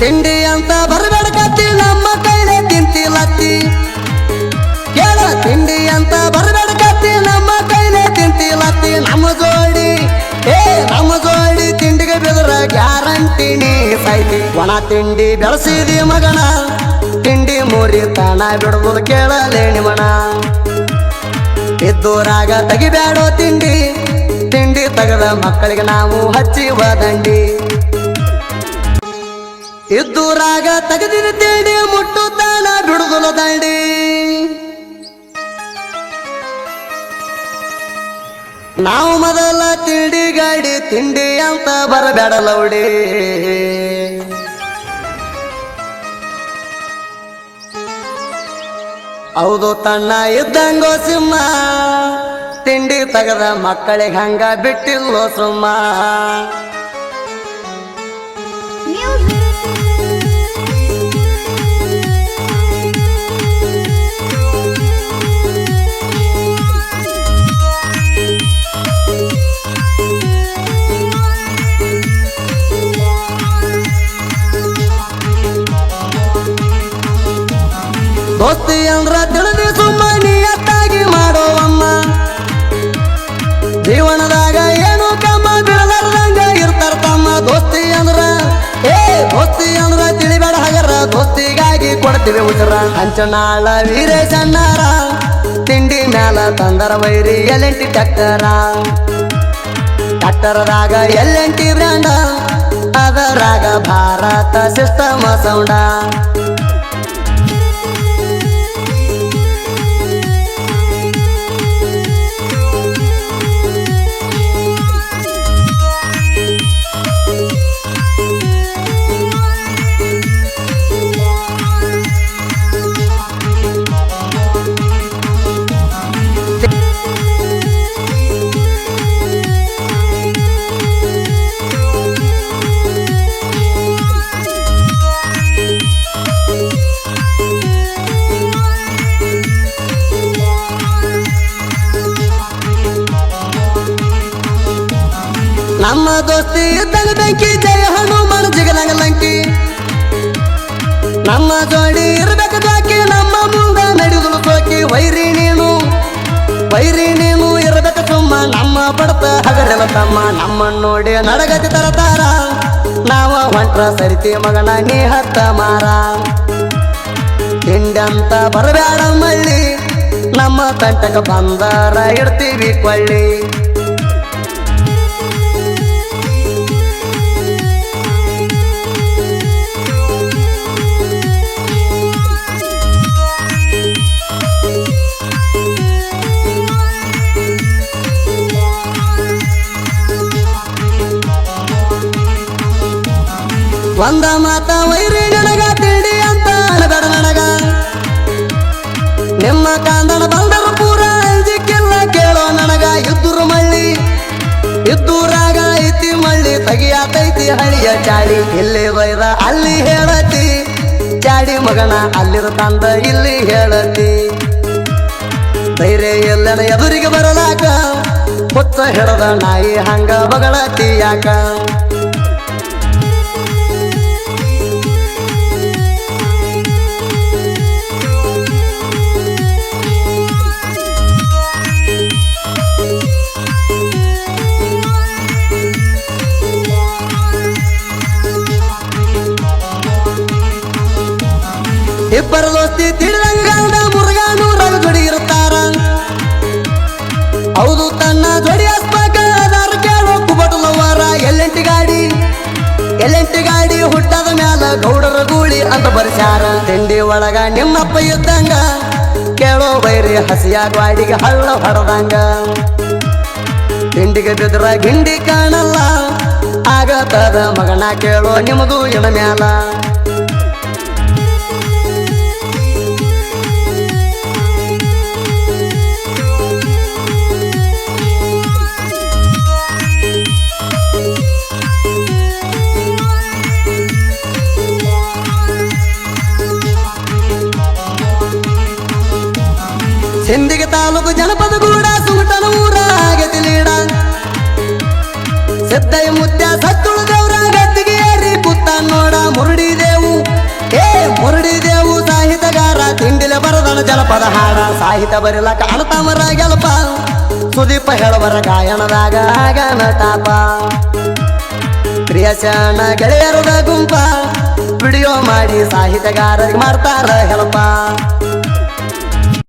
ತಿಂಡಿ ಅಂತ ಬರಬೇಡಕತ್ತಿ, ನಮ್ಮ ಕೈಲೇ ತಿಂತಿಲತ್ತಿ. ಕೇಳ, ತಿಂಡಿ ಅಂತ ಬರಬೇಡಕತ್ತಿ, ನಮ್ಮ ಕೈಲೇ ತಿಂತಿಲತ್ತಿ. ನಮ್ಮ ಜೋಡಿ, ಏ, ನಮ್ಮ ಜೋಡಿ ತಿಂಡಿಗೆ ಬೆದರ ಗ್ಯಾರಂಟಿ ನೀ ಸೈತಿ ಒಣ ತಿಂಡಿ ಬೆಳೆಸಿದಿ ಮಗಣ ತಿಂಡಿ ಮೂರಿ ತಾಣ ಬಿಡ್ಬೋದು ಕೇಳಲೇಣಿ ಮಣ ಇದ್ದೂರಾಗ ತೆಗಿಬ್ಯಾಡೋ ತಿಂಡಿ ತಿಂಡಿ ತಗದ ಮಕ್ಕಳಿಗೆ ನಾವು ಹಚ್ಚಿವ ದಂಡಿ. ಇದ್ದೂರಾಗ ತೆಗೆದಿನ ತೇಡಿ ಮುಟ್ಟು ತಾನ ಬಿಡುದಿಲ್ಲ ದಂಡಿ ನಾವು ಮೊದಲ ತಿಂಡಿ ಗಾಡಿ ತಿಂಡಿ ಅಂತ ಬರಬೇಡ ಲೌಡಿ ಹೌದು ತಣ್ಣ ಇದ್ದಂಗೋ ಸಿಂಹ, ತಿಂಡಿ ತೆಗೆದ ಮಕ್ಕಳಿಗೆ ಹಂಗ ಬಿಟ್ಟಿಲ್ಲೋ ಸುಮ್ಮ. ದೋಸ್ತಿ ಅಂದ್ರ ತಿಳಿದು ಸುಮ್ಮ ನಿಯತ್ತಾಗಿ ಮಾಡೋವಮ್ಮ. ಜೀವನದಾಗ ಏನು ಕಮ್ಮ ಬೀಳಲಾರ್ದಂಗ ಇರ್ತಾರ ತಮ್ಮ. ದೋಸ್ತಿ ಅಂದ್ರ, ಏ, ದೋಸ್ತಿ ಅಂದ್ರ ತಿಳಿಬೇಡ ಹಗರ. ದೋಸ್ತಿಗಾಗಿ ಕೊಡ್ತೀವಿ ಉಸಿರ. ಹಂಚನಾಳ ವೀರೇಶಣ್ಣಾರ, ತಿಂಡಿ ಮ್ಯಾಲ ತಂದರ ವೈರಿ, ಎಲೆಂಟಿ ಟಕ್ಕರ ಟಕ್ಕರದಾಗ ಎಲ್ಲೆಂಟಿ ಬ್ರ್ಯಾಂಡ, ಅದರಾಗ ಭಾರತ ಸಿಸ್ಟಮ ಸೌಂಡ. ನಮ್ಮ ದೋಸ್ತಿ ಇದ್ದಂಗ ಬೆಂಕಿ ಜಯ ಹನುಮಾನ್ ಜಿಗಲಂಗ ಲಂಕಿ. ನಮ್ಮ ಜೋಡಿ ಇರ್ಬೇಕು ಬಾಕಿ ನಮ್ಮ ಮುಂದೆ ನಡೆಯುವುದು ಸೋಕಿ. ವೈರಿ ನೀನು ವೈರಿ ನೀನು ಇರ್ಬೇಕು ಸುಮ್ಮ. ನಮ್ಮ ಬಡತ ಹಗರನ ತಮ್ಮ ನಮ್ಮ ನೋಡಿ ನಡಗತಿ ತರತಾರ ನಾವ ಹೊಂಟ್ರ ಸರಿತಿ ಮಗನ ನೀ ಹತ್ತ ಮಾರ. ಹಿಂಡಂತ ಬರಬೇಡ ಮಳ್ಳಿ, ನಮ್ಮ ತಂಟಕ ಬಂದಾರ ಇಡ್ತೀವಿ ಕೊಳ್ಳಿ. ಒಂದ ಮಾತ ವೈರಿ ನನಗ ತಿಂಡಿ ಅಂತ ಅನಬೇಡ ನನಗ. ನಿಮ್ಮ ಕಾಂದನ ಬಂದರು ಪೂರ ಅಂಜಿಕ್ಕಿಲ್ಲ ಕೇಳೋ ನನಗ. ಇದ್ದುರು ಮಳ್ಳಿ, ಇದ್ದೂರಾಗ ಐತಿ ಮಳ್ಳಿ, ತಗಿಯಾತೈತಿ ಹಳಿಯ ಚಾಡಿ ಇಲ್ಲಿ ಬೈದ ಅಲ್ಲಿ ಹೇಳತಿ. ಚಾಡಿ ಮಗನ ಅಲ್ಲಿರ ತಂದ ಇಲ್ಲಿ ಹೇಳತಿ. ಧೈರ್ಯ ಎಲ್ಲನ ಎದುರಿಗೆ ಬರಲಾಕ, ಹುಚ್ಚ ಹಿಡದ ನಾಯಿ ಹಂಗ ಬಗಳತಿ ಯಾಕ? ಇಬ್ಬರ ದೋಸ್ತಿ ತಿಳಿದಂಗಾದ ಮುರುಗಾನು ರಗಜೋಡಿ ಇರುತ್ತಾರ. ಹೌದು, ತನ್ನ ಜೋಡಿ ಕೇಳೋ ಎಲ್ಲೆಂಟಿ ಗಾಡಿ ಎಲ್ಲೆಂಟಿ ಗಾಡಿ ಹುಟ್ಟದ ಮ್ಯಾಲ ಗೌಡರ ಗೂಳಿ ಅಂತ ಬರ್ಸ್ಯಾರ. ತಿಂಡಿ ಒಳಗ ನಿಮ್ಮಪ್ಪ ಇದ್ದಂಗ, ಕೇಳೋ ಬೈರಿ ಹಸಿಯಾಗ ಗಾಡಿಗೆ ಹಳ್ಳ ಹೊಡೆದಂಗ. ತಿಂಡಿಗೆ ಬಿದ್ರ ಗಿಂಡಿ ಕಾಣಲ್ಲ, ಆಗತದ ಮಗನ ಕೇಳೋ ನಿಮಗೂ ಇಣ ಮ್ಯಾಲ. ಸಿಂದಿಗೆ ತಾಲೂಕು ಜನಪದ ಕೂಡ ಸುಂಟನ ಊರಾಗೆ ತಿಳಿಡ. ಸಿದ್ದಯ್ಯ ಮುದ್ದ ಸತ್ತುಳು ದೇವ್ರ, ಗದ್ದಿಗೆ ಏರಿ ಪುತ್ತ ನೋಡ ಮುರುಡಿದೇವು. ಏ ಮುರುಡಿದೇವು, ಸಾಹಿತ್ಯಗಾರ, ತಿಂಡಿಲೆ ಬರದನ ಜನಪದ ಹಾಡ. ಸಾಹಿತ್ಯ ಬರಿಲಕ ಅಣತಾಮರ ಗೆಲಪ. ಸುದೀಪ ಹೇಳವರ ಗಾಯನದಾಗ ಗಾನ ತಾಪ. ಪ್ರಿಯ ಶರಣ ಗೆಳೆಯರದ ಗುಂಪ. ವಿಡಿಯೋ ಮಾಡಿ ಸಾಹಿತ್ಯಗಾರರಿಗೆ ಮಾಡ್ತಾರ ಹೆಲ್ಪ.